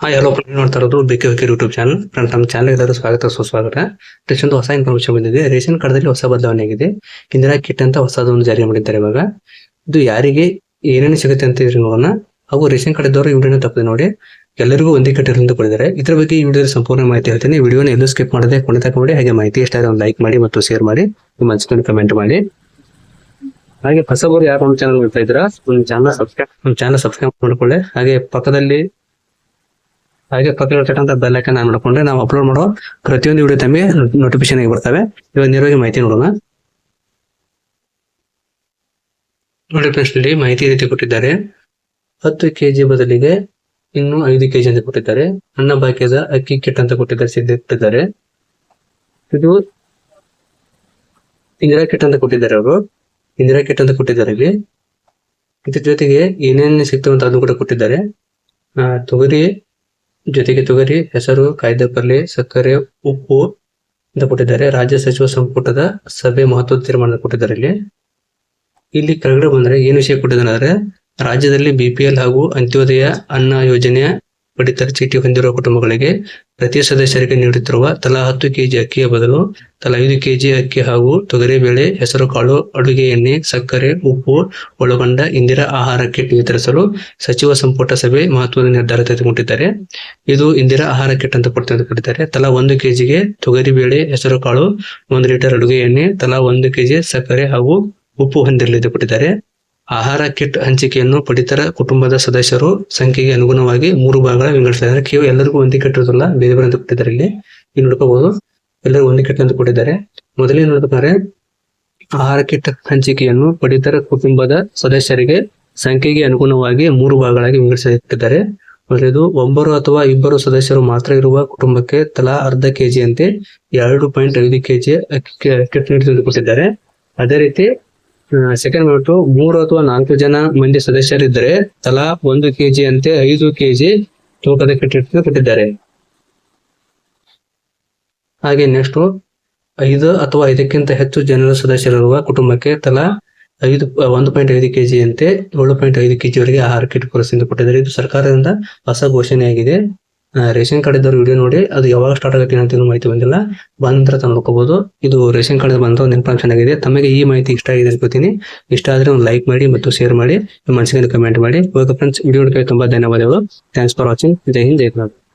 ಹಾ ಎಲ್ಲ ನೋಡ್ತಾ ಇರೋದು ಬೇಕಿ ಬೇಕಿ ಯೂಟ್ಯೂಬ್ ಚಾನಲ್. ಫ್ರೆಂಡ್ ನಮ್ಮ ಚಾನಲ್ ಎಲ್ಲರೂ ಸ್ವಾಗತ, ಸುಸ್ವಾಗತ. ಒಂದು ಹೊಸ ಇನ್ಫಾರ್ಮೇಶನ್ ಬಂದಿದೆ. ರೇಷನ್ ಕಾರ್ಡ್ದಲ್ಲಿ ಹೊಸ ಬದಲಾವಣೆ ಆಗಿದೆ ಇಂದಿನ ಕಿಟ್ ಅಂತ ಹೊಸದೊಂದು ಜಾರಿ ಮಾಡಿದ್ದಾರೆ ಇವಾಗ. ಇದು ಯಾರಿಗೆ ಏನೇನು ಸಿಗುತ್ತೆ ಅಂತ ಇದ್ರೆ ನೋಡೋಣ. ಹಾಗೂ ರೇಷನ್ ಕಾರ್ಡ್ ಇದ್ದವರು ವಿಡಿಯೋನ ತಪ್ಪದೆ ನೋಡಿ. ಎಲ್ಲರಿಗೂ ಒಂದೇ ಕಟ್ಟಿರೋದು ಕೊಡಿದ್ದಾರೆ ಇದರ ಬಗ್ಗೆ ಈ ವಿಡಿಯೋದಲ್ಲಿ ಸಂಪೂರ್ಣ ಮಾಹಿತಿ ಹೇಳ್ತೇನೆ. ವಿಡಿಯೋನ ಎಲ್ಲೂ ಸ್ಕಿಪ್ ಮಾಡದೆ ಕೊನೆ ತಗೊಂಡು ಹಾಗೆ ಮಾಹಿತಿ ಎಷ್ಟಾದ್ರೆ ಒಂದು ಲೈಕ್ ಮಾಡಿ ಮತ್ತು ಶೇರ್ ಮಾಡಿ. ನಿಮ್ಮ ಅನ್ಸಿಕೊಂಡು ಕಮೆಂಟ್ ಮಾಡಿ. ಹಾಗೆ ಹೊಸಬರು ಯಾರು ನಮ್ಮ ಚಾನಲ್ ನೋಡ್ತಾ ಇದ್ರ ಒಂದು ಚಾನಲ್ ಸಬ್ಸ್ಕ್ರೈಬ್ ಚಾನಲ್ ಸಬ್ಸ್ಕ್ರೈಬ್ ಮಾಡ್ಕೊಳ್ಳಿ. ಹಾಗೆ ಪಕ್ಕದಲ್ಲಿ ಹಾಗೆ ಪಕ್ಕದಲ್ಲಿರ್ತಕ್ಕಂಥ ಬೆಲ್ ಐಕನ್ ಆನ್ ಮಾಡ್ಕೊಂಡ್ರೆ ನಾವು ಅಪ್ಲೋಡ್ ಮಾಡೋ ಪ್ರತಿಯೊಂದು ವಿಡಿಯೋ ತಮಗೆ ನೋಟಿಫಿಕೇಶನ್ ಆಗಿ ಬರ್ತವೆ. ಇವಾಗ ನೇರವಾಗಿ ಮಾಹಿತಿ ನೋಡೋಣ. ನೋಡಿ ಇಲ್ಲಿ ಮಾಹಿತಿ ರೀತಿ ಕೊಟ್ಟಿದ್ದಾರೆ. ಹತ್ತು ಕೆಜಿ ಬದಲಿಗೆ ಇನ್ನು ಐದು ಕೆಜಿ ಅಂತ ಕೊಟ್ಟಿದ್ದಾರೆ. ಅನ್ನ ಬಾಕಿಯದ ಅಕ್ಕಿ ಕಿಟ್ ಅಂತ ಕೊಟ್ಟಿದ್ದಾರೆ ಸಿದ್ಧಿಟ್ಟಿದ್ದಾರೆ ಇದು ಇಂದಿರಾ ಕಿಟ್ ಅಂತ ಕೊಟ್ಟಿದ್ದಾರೆ ಅವರು. ಇಂದಿರಾ ಕಿಟ್ ಅಂತ ಕೊಟ್ಟಿದ್ದಾರೆ ಇಲ್ಲಿ. ಇದ್ರ ಜೊತೆಗೆ ಏನೇನು ಸಿಗ್ತವೆ ಅಂತ ಅದನ್ನು ಕೂಡ ಕೊಟ್ಟಿದ್ದಾರೆ. ತೊಗರಿ ಜೊತೆಗೆ ತೊಗರಿ, ಹೆಸರು ಕಾಯ್ದೆ ಪಲ್ಯ ಸಕ್ಕರೆ, ಉಪ್ಪು ಅಂತ ಕೊಟ್ಟಿದ್ದಾರೆ. ರಾಜ್ಯ ಸಚಿವ ಸಂಪುಟದ ಸಭೆ ಮಹತ್ವದ ತೀರ್ಮಾನ ಕೊಟ್ಟಿದ್ದಾರೆ ಇಲ್ಲಿ ಇಲ್ಲಿ ಕೆಳಗಡೆ ಬಂದ್ರೆ ಏನು ವಿಷಯ ಕೊಟ್ಟಿದ್ದಾರೆ ರಾಜ್ಯದಲ್ಲಿ ಬಿಪಿಎಲ್ ಹಾಗೂ ಅಂತ್ಯೋದಯ ಅನ್ನ ಯೋಜನೆಯ ಪಡಿತರ ಚೀಟಿ ಹೊಂದಿರುವ ಕುಟುಂಬಗಳಿಗೆ ಪ್ರತಿ ಸದಸ್ಯರಿಗೆ ನೀಡುತ್ತಿರುವ ತಲಾ ಹತ್ತು ಕೆಜಿ ಅಕ್ಕಿಯ ಬದಲು ತಲಾ ಐದು ಕೆಜಿ ಅಕ್ಕಿ ಹಾಗೂ ತೊಗರಿಬೇಳೆ, ಹೆಸರು ಕಾಳು, ಅಡುಗೆ ಎಣ್ಣೆ, ಸಕ್ಕರೆ, ಉಪ್ಪು, ಒಳಗೊಂಡ ಇಂದಿರಾ ಆಹಾರ ಕಿಟ್ ವಿತರಿಸಲು ಸಚಿವ ಸಂಪುಟ ಸಭೆ ಮಹತ್ವದ ನಿರ್ಧಾರ ತೆಗೆದುಕೊಂಡಿದ್ದಾರೆ. ಇದು ಇಂದಿರಾ ಆಹಾರ ಕಿಟ್ ಅಂತ ಕರೀತಾರೆ. ತಲಾ ಒಂದು ಕೆಜಿಗೆ ತೊಗರಿ ಬೇಳೆ ಹೆಸರು ಕಾಳು, ಒಂದು ಲೀಟರ್ ಅಡುಗೆ ಎಣ್ಣೆ, ತಲಾ ಒಂದು ಕೆಜಿ ಸಕ್ಕರೆ ಹಾಗೂ ಉಪ್ಪು ಹೊಂದಿರಲಿದೆ ಕೊಟ್ಟಿದ್ದಾರೆ. ಆಹಾರ ಕಿಟ್ ಹಂಚಿಕೆಯನ್ನು ಪಡಿತರ ಕುಟುಂಬದ ಸದಸ್ಯರು ಸಂಖ್ಯೆಗೆ ಅನುಗುಣವಾಗಿ ಮೂರು ಭಾಗಗಳ ವಿಂಗಡಿಸಿದ್ದಾರೆ. ಕೇವಲ ಎಲ್ಲರಿಗೂ ಒಂದೇ ಕಿಟ್ ಇರೋದಿಲ್ಲ ಬೇರೆ ಬೇರೆ ಅಂತ ಕೊಟ್ಟಿದ್ದಾರೆ ಇಲ್ಲಿ. ಇಲ್ಲಿ ನೋಡ್ಕೋಬಹುದು. ಎಲ್ಲರಿಗೂ ಒಂದೇ ಕಿಟ್ ಅಂತ ಕೊಟ್ಟಿದ್ದಾರೆ. ಮೊದಲೇ ನೋಡ್ಬೇಕಾದ್ರೆ, ಆಹಾರ ಕಿಟ್ ಹಂಚಿಕೆಯನ್ನು ಪಡಿತರ ಕುಟುಂಬದ ಸದಸ್ಯರಿಗೆ ಸಂಖ್ಯೆಗೆ ಅನುಗುಣವಾಗಿ ಮೂರು ಭಾಗಗಳಾಗಿ ವಿಂಗಡಿಸಿದ್ದಾರೆ. ಮೊದಲೇದು ಒಬ್ಬರು ಅಥವಾ ಇಬ್ಬರು ಸದಸ್ಯರು ಮಾತ್ರ ಇರುವ ಕುಟುಂಬಕ್ಕೆ ತಲಾ ಅರ್ಧ ಕೆಜಿ ಅಂತೆ ಎರಡು ಪಾಯಿಂಟ್ ಐದು ಕೆಜಿ ಕಿಟ್ ನೀಡುತ್ತಿದ್ದಾರೆ ಅದೇ ರೀತಿ ಸೆಕೆಂಡ್ ಬಂದ್ಬಿಟ್ಟು ಮೂರು ಅಥವಾ ನಾಲ್ಕು ಜನ ಮಂದಿ ಸದಸ್ಯರಿದ್ದರೆ ತಲಾ ಒಂದು ಕೆಜಿ ಅಂತೆ ಐದು ಕೆಜಿ ತೂಕದ ಕಿಟ್ ಹಿಟ್ಟು ಕೊಟ್ಟಿದ್ದಾರೆ. ಹಾಗೆ ನೆಕ್ಸ್ಟ್ ಐದು ಅಥವಾ ಐದಕ್ಕಿಂತ ಹೆಚ್ಚು ಜನರ ಸದಸ್ಯರಿರುವ ಕುಟುಂಬಕ್ಕೆ ತಲಾ ಐದು ಒಂದು ಪಾಯಿಂಟ್ ಐದು ಕೆಜಿ ಅಂತೆ ಏಳು ಪಾಯಿಂಟ್ ಐದು ಕೆಜಿ ವರೆಗೆ ಆಹಾರ ಕಿಟ್ ಪುರಸ್ಕಾರ ಕೊಟ್ಟಿದ್ದಾರೆ. ಇದು ಸರ್ಕಾರದಿಂದ ಹೊಸ ಘೋಷಣೆಯಾಗಿದೆ. ರೇಷನ್ ಕಾರ್ಡ್ ಇದ್ದವ್ರು ವಿಡಿಯೋ ನೋಡಿ, ಅದು ಯಾವಾಗ ಸ್ಟಾರ್ಟ್ ಆಗುತ್ತೆ ಅಂತ ಮಾಹಿತಿ ಬಂದಿಲ್ಲ. ಬಂದ ನಂತರ ಇದು ರೇಷನ್ ಕಾರ್ಡ್ ಬಂದ ಒಂದು ಇನ್ಫಾರ್ಮೇಶನ್ ಆಗಿದೆ ತಮಗೆ ಈ ಮಾಹಿತಿ ಇಷ್ಟ ಆಗಿದೆ ಅನ್ಕೋತೀನಿ. ಇಷ್ಟ ಆದ್ರೆ ಒಂದು ಲೈಕ್ ಮಾಡಿ ಮತ್ತು ಶೇರ್ ಮಾಡಿ. ಮನಸ್ಸಿಗೆ ಕಮೆಂಟ್ ಮಾಡಿ. ಓಕೆ ಫ್ರೆಂಡ್ಸ್ ವಿಡಿಯೋ ನೋಡಕ್ಕೆ ತುಂಬಾ ಧನ್ಯವಾದಗಳು. Thanks for watching Jai Hind, Jai Karnataka